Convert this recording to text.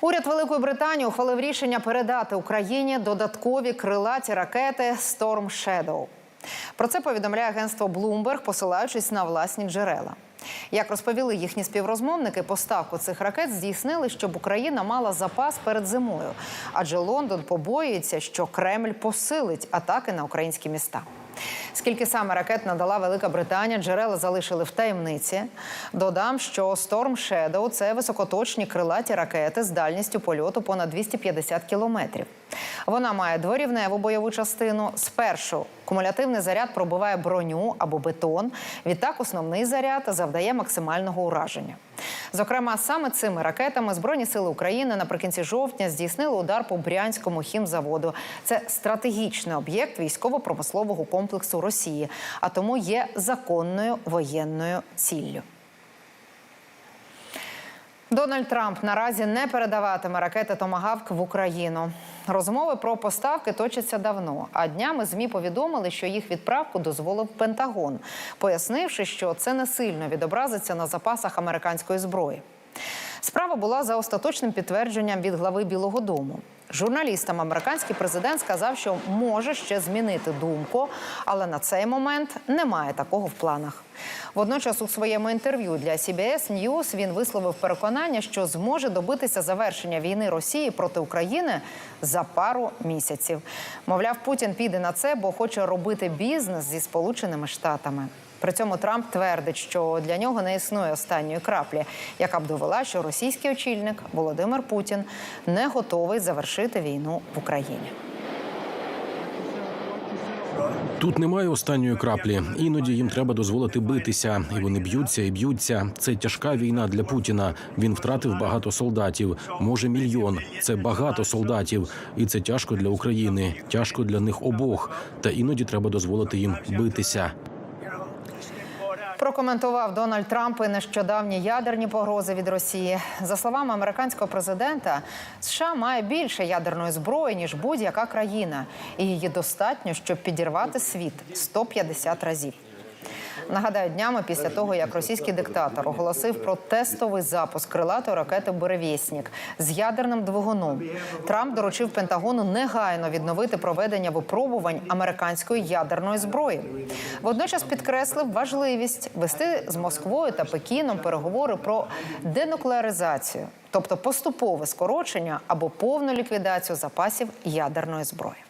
Уряд Великої Британії ухвалив рішення передати Україні додаткові крилаті ракети Storm Shadow. Про це повідомляє агентство Bloomberg, посилаючись на власні джерела. Як розповіли їхні співрозмовники, поставку цих ракет здійснили, щоб Україна мала запас перед зимою, адже Лондон побоюється, що Кремль посилить атаки на українські міста. Скільки саме ракет надала Велика Британія, джерела залишили в таємниці. Додам, що Storm Shadow – це високоточні крилаті ракети з дальністю польоту понад 250 кілометрів. Вона має дворівневу бойову частину. Спершу кумулятивний заряд пробиває броню або бетон. Відтак основний заряд завдає максимального ураження. Зокрема, саме цими ракетами Збройні сили України наприкінці жовтня здійснили удар по Брянському хімзаводу. Це стратегічний об'єкт військово-промислового комплексу Росії, а тому є законною воєнною ціллю. Дональд Трамп наразі не передаватиме ракети Томагавк в Україну. Розмови про поставки точаться давно. А днями змі повідомили, що їх відправку дозволив Пентагон, пояснивши, що це не сильно відобразиться на запасах американської зброї. Справа була за остаточним підтвердженням від глави Білого Дому. Журналістам американський президент сказав, що може ще змінити думку, але на цей момент немає такого в планах. Водночас, у своєму інтерв'ю для CBS News він висловив переконання, що зможе добитися завершення війни Росії проти України за пару місяців. Мовляв, Путін піде на це, бо хоче робити бізнес зі Сполученими Штатами. При цьому Трамп твердить, що для нього не існує останньої краплі, яка б довела, що російський очільник Володимир Путін не готовий завершити війну в Україні. Тут немає останньої краплі. Іноді їм треба дозволити битися, і вони б'ються і б'ються. Це тяжка війна для Путіна. Він втратив багато солдатів, може мільйон. Це багато солдатів, і це тяжко для України, тяжко для них обох. Та іноді треба дозволити їм битися. Прокоментував Дональд Трамп і нещодавні ядерні погрози від Росії. За словами американського президента, США має більше ядерної зброї ніж будь-яка країна, і її достатньо, щоб підірвати світ 150 разів. Нагадаю, днями після того, як російський диктатор оголосив про тестовий запуск крилатої ракети «Буревєснік» з ядерним двигуном, Трамп доручив Пентагону негайно відновити проведення випробувань американської ядерної зброї. Водночас підкреслив важливість вести з Москвою та Пекіном переговори про денуклеаризацію, тобто поступове скорочення або повну ліквідацію запасів ядерної зброї.